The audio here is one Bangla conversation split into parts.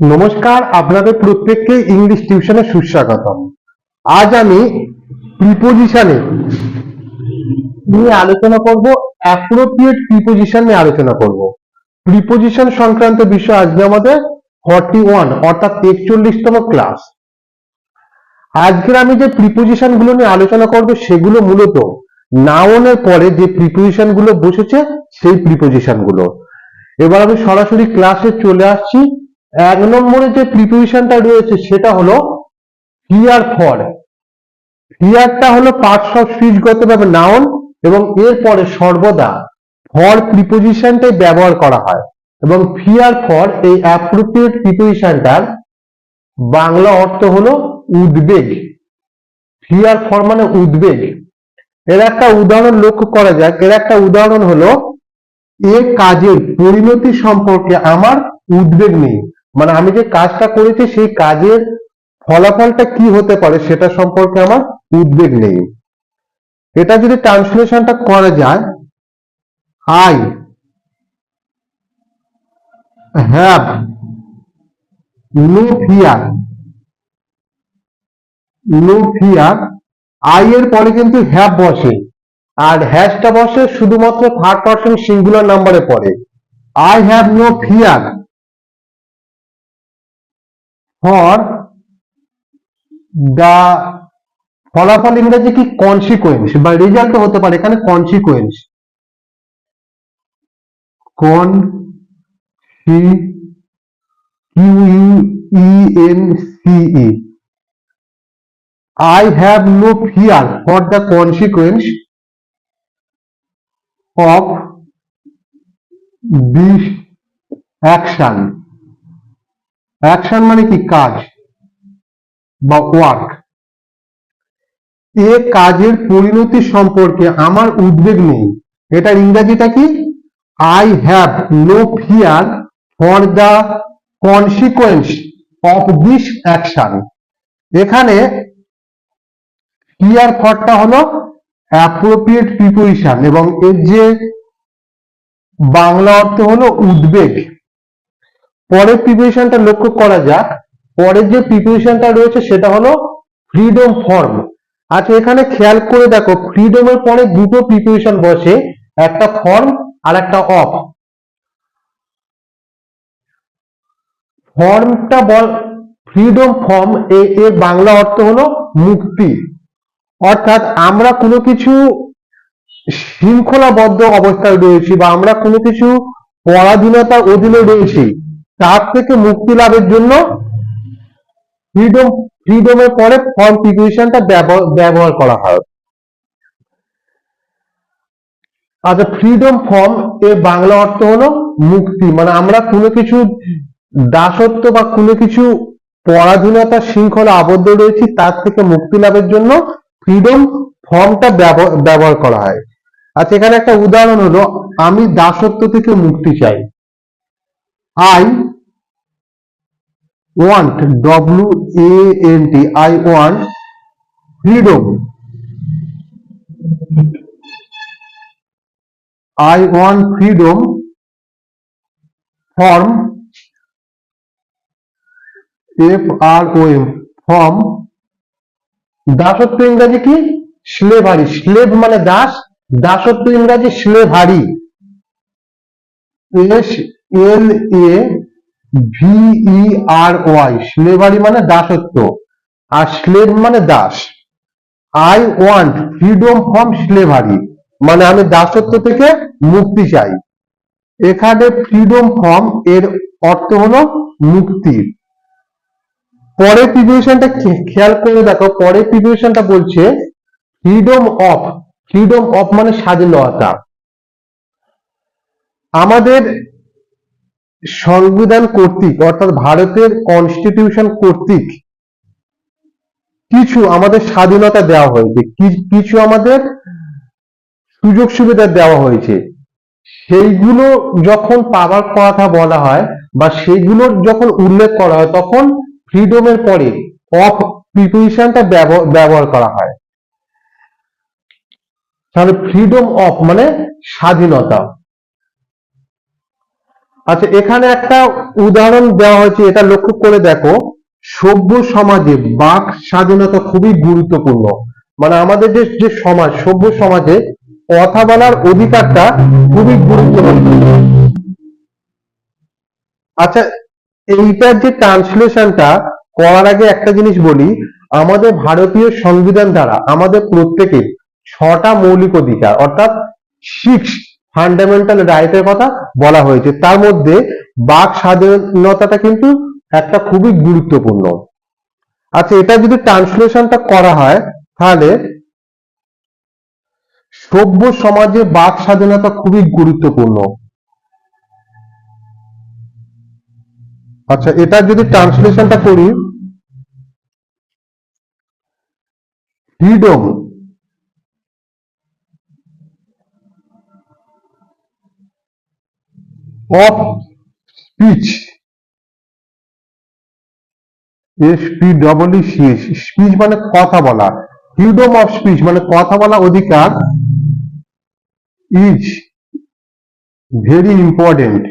নমস্কার, আপনাদের প্রত্যেককে ইংলিশ টিউশনে সুস্বাগতম। আজ আমি প্রিপোজিশনে নিয়ে আলোচনা করব অ্যাপ্রোপ্রিয়েট প্রিপোজিশন নিয়ে আলোচনা করব। প্রিপোজিশন সংক্রান্ত বিষয় আজকে আমাদের ফর্টি ওয়ান অর্থাৎ একচল্লিশতম ক্লাস আজকের আমি যে প্রিপোজিশনগুলো নিয়ে আলোচনা করব, সেগুলো মূলত নাউনের পরে যে প্রিপোজিশনগুলো বসেছে, সেই প্রিপোজিশনগুলো। এবার আমি সরাসরি ক্লাসে চলে আসছি। এক নম্বরে যে প্রিপোজিশনটা রয়েছে সেটা হলো ফিয়ার ফর ফিয়ারটা হলো পার্টস অফ স্পিচগতভাবে নাউন এবং এরপরে সর্বদা ফর প্রিপোজিশনটাই ব্যবহার করা হয়। এবং ফিয়ার ফর এই অ্যাপ্রোপ্রিয়েট প্রিপোজিশনটার বাংলা অর্থ হলো উদ্বেগ। ফিয়ার ফর মানে উদ্বেগ। এর একটা উদাহরণ লক্ষ্য করা যাক। এর একটা উদাহরণ হলো, এ কাজের পরিণতি সম্পর্কে আমার উদ্বেগ নেই। মানে আমি যে কাজটা করেছি, সেই কাজের ফলাফলটা কি হতে পারে সেটা সম্পর্কে আমার উদ্বেগ নেই। এটা যদি ট্রান্সলেশনটা করা যায় I have no fear no fear I এর পরে কিন্তু হ্যাভ বসে, আর হ্যাশটা বসে শুধুমাত্র থার্ড পার্সন সিঙ্গুলার নাম্বারে পড়ে। I have no fear for the ফলাফল ইংরেজি কি কনসিকোয়েন্স বা রেজাল্ট হতে পারে, এখানে consequence con C Q U E N C E I have no fear for the consequence of this action. Action মানে কি? কাজ বা ওয়ার্ক এ কাজের পরিণতি সম্পর্কে আমার উদ্বেগ নেই। এটার ইংরেজিটা কি? I have no fear for the consequence of this action এখানে ফিয়ার ফরটা হলো অ্যাপ্রোপ্রিয়েট প্রিপোজিশন এবং এর যে বাংলা অর্থ হলো উদ্বেগ। পরের প্রিপারেশনটা লক্ষ্য করা যাক। পরের যে প্রিপারেশনটা রয়েছে, সেটা হলো ফ্রিডম ফর্ম আচ্ছা এখানে খেয়াল করে দেখো ফ্রিডমের পরে দুটো প্রিপারেশন বসে, একটা ফর্ম আর একটা অফ ফর্মটা বল ফ্রিডম ফর্ম এর বাংলা অর্থ হলো মুক্তি। অর্থাৎ আমরা কোনো কিছু শৃঙ্খলাবদ্ধ অবস্থায় রয়েছি বা আমরা কোনো কিছু পরাধীনতার অধীনে রয়েছি তার থেকে মুক্তি লাভের জন্য ফ্রিডম ফ্রিডমের পরে ফর্ম ব্যবহার করা হয়। আচ্ছা ফ্রিডম ফর্ম এর বাংলা অর্থ হলো মুক্তি। মানে আমরা কোনো কিছু দাসত্ব বা কোনো কিছু পরাধীনতা শৃঙ্খলা আবদ্ধ রয়েছি, তার থেকে মুক্তি লাভের জন্য ফ্রিডম ফর্মটা ব্যবহার করা হয়। আচ্ছা এখানে একটা উদাহরণ হলো, আমি দাসত্ব থেকে মুক্তি চাই। I want W A N T I want freedom I want freedom form F R O M form দাসত্ব ইংরাজি কি? স্লেভারি স্লেভ মানে দাস, দাসত্ব ইংরাজি slavery S L A V E R মানে দাসত্ব, আর স্লেভ মানে Das. I want freedom from slavery মানে আমি দাসত্ব থেকে মুক্তি চাই। এখানে ফ্রিডম ফর্ম এর অর্থ হলো মুক্তি। পরের প্রিপারেশনটা খেয়াল করে দেখো পরের প্রিপারেশনটা বলছে ফ্রিডম অফ ফ্রিডম অফ মানে স্বাধীনতা। আমাদের সংবিধান কর্তৃক, অর্থাৎ ভারতের কনস্টিটিউশন কর্তৃক কিছু আমাদের স্বাধীনতা দেওয়া হয়েছে। কিছু আমাদের সুযোগ সুবিধা দেওয়া হয়েছে। সেইগুলো যখন পাওয়ার কথা বলা হয় বা সেইগুলোর যখন উল্লেখ করা হয়, তখন ফ্রিডমের পরে অফ প্রিপোজিশনটা ব্যবহার করা হয়। তাহলে ফ্রিডম অফ মানে স্বাধীনতা। আচ্ছা এখানে একটা উদাহরণ দেওয়া হয়েছে, এটা লক্ষ্য করে দেখো। সভ্য সমাজে বাক স্বাধীনতা খুবই গুরুত্বপূর্ণ। মানে আমাদের যে যে সমাজ, সভ্য সমাজে কথা বলার অধিকারটা খুবই গুরুত্বপূর্ণ। আচ্ছা এইটার যে ট্রান্সলেশনটা, করার আগে একটা জিনিস বলি। আমাদের ভারতীয় সংবিধান দ্বারা আমাদের প্রত্যেকের ছটা মৌলিক অধিকার, অর্থাৎ সিক্স ফান্ডামেন্টাল রাইটের কথা বলা হয়েছে। তার মধ্যে বাক স্বাধীনতাটা কিন্তু একটা খুবই গুরুত্বপূর্ণ। আচ্ছা এটা যদি ট্রান্সলেশনটা করা হয়, তাহলে সভ্য সমাজে বাক স্বাধীনতা খুবই গুরুত্বপূর্ণ। আচ্ছা এটা যদি ট্রান্সলেশনটা করি freedom of speech S P মানে কথা বলা। ফ্রিডম অফ স্পিচ মানে কথা বলা অধিকার is very important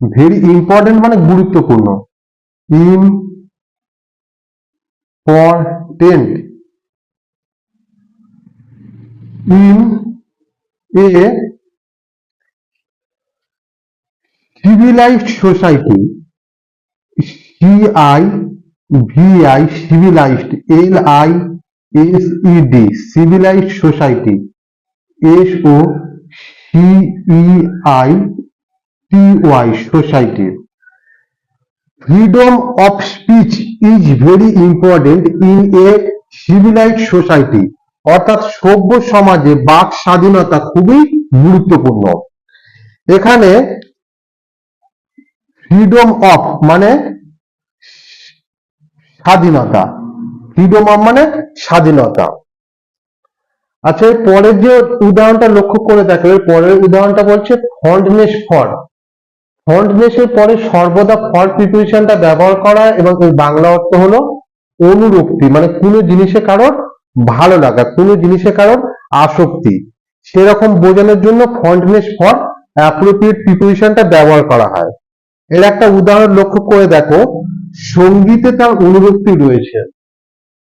very important মানে গুরুত্বপূর্ণ। Important in a civilized society C I V I civilized L I S E D civilized society S O C I T Y society freedom of speech is very important in a civilized society অর্থাৎ সভ্য সমাজে বাক স্বাধীনতা খুবই গুরুত্বপূর্ণ। এখানে ফ্রিডম অফ মানে স্বাধীনতা। ফ্রিডম অফ মানে স্বাধীনতা। আচ্ছা এর পরের যে উদাহরণটা লক্ষ্য করে দেখো, এর পরের উদাহরণটা বলছে ফন্ডনেস ফর ফন্ডনেসের পরে সর্বদা ফর প্রিপোজিশনটা ব্যবহার করা এবং এর বাংলা অর্থ হলো অনুরক্তি মানে কোনো জিনিসে কারোর ভালো লাগা, কোনো জিনিসে কারোর আসক্তি। সেরকম বোঝানোর জন্য ফন্ডনেস ফর অ্যাপ্রোপ্রিয়েট প্রিপোজিশনটা ব্যবহার করা হয়। এর একটা উদাহরণ লক্ষ্য করে দেখো, সঙ্গীতে তার অনুরক্তি রয়েছে।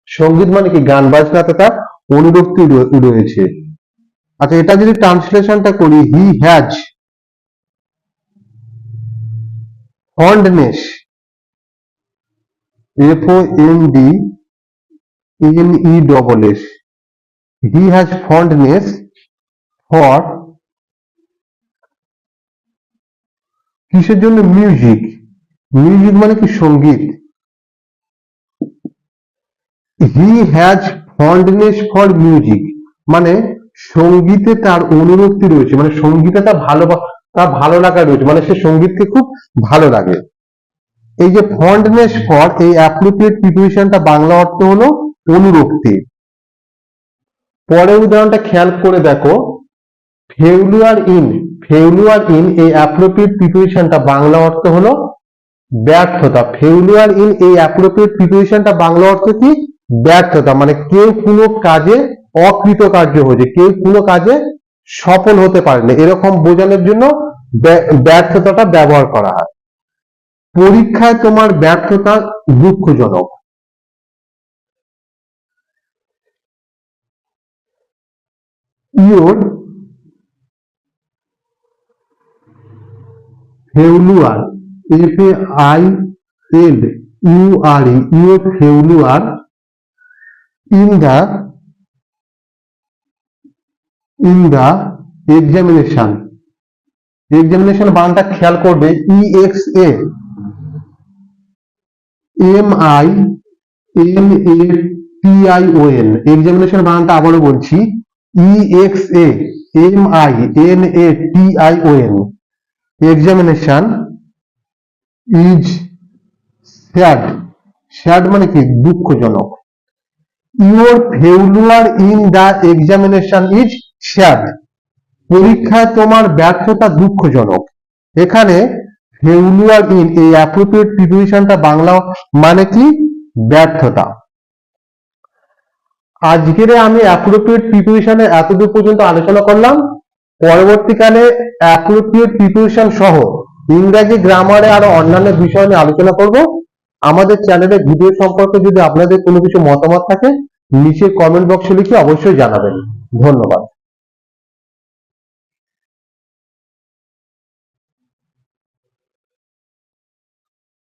সংগীত মানে কি? গান বাজনাতে তার অনুরক্তি রয়েছে। আচ্ছা এটা যদি ট্রান্সলেশনটা করি he has fondness F O N D N E double S he has fondness for কিসের জন্য মিউজিক মিউজিক মানে কি সংগীত? He has fondness for music মানে সঙ্গীতে তার অনুরক্তি রয়েছে মানে সঙ্গীতে তার ভালো তার ভালো লাগা রয়েছে মানে সে সঙ্গীতকে খুব ভালো লাগে। এই যে ফন্ডনেস ফর এই অ্যাপ্রোপ্রিয়েট প্রিপোজিশনটা বাংলা অর্থ হলো অনুরক্তি। পরের উদাহরণটা খেয়াল করে দেখো ফেউলুয়ার ইন ফেউলুয়ার ইন এই অ্যাপ্রোপ্রিয়েট প্রিপোজিশনটা বাংলা অর্থ হলো ব্যর্থতা। ফেউলুয়ার ইন এই অ্যাপ্রোপ্রিয়েট প্রিপোজিশনটা বাংলা অর্থ কি? ব্যর্থতা। মানে কেউ কোনো কাজে অকৃতকার্য হয়েছে, কেউ কোনো কাজে সফল হতে পারেনি এরকম বোঝানোর জন্য ব্যর্থতাটা ব্যবহার করা হয়। পরীক্ষায় তোমার ব্যর্থতা দুঃখজনক। Your failure F A I L U R U failure in the in the examination examination বানানটা খেয়াল করবে E X A M I N A T I O N examination বানানটা আবারও বলছি E X A M I N A T I O N examination is sad sad মানে কি? দুঃখজনক। Your failure in the examination is sad পরীক্ষায় তোমার ব্যর্থতা দুঃখজনক। এখানে ফেউলুয়ার ইন এই অ্যাপ্রোপ্রিয়েট প্রিপোজিশনটা বাংলা মানে কি? ব্যর্থতা। আজকের আমি অ্যাপ্রোপ্রিয়েট প্রিপোজিশনে এতদূর পর্যন্ত আলোচনা করলাম। পরবর্তীকালে অ্যাপ্রোপ্রিয়েট প্রিপারেশন সহ ইংরাজি, গ্রামারে আরও অন্যান্য বিষয় নিয়ে আলোচনা করব। আমাদের চ্যানেলে ভিডিও সম্পর্কে যদি আপনাদের কোনো কিছু মতামত থাকে নিচে কমেন্ট বক্সে লিখে অবশ্যই জানাবেন। ধন্যবাদ।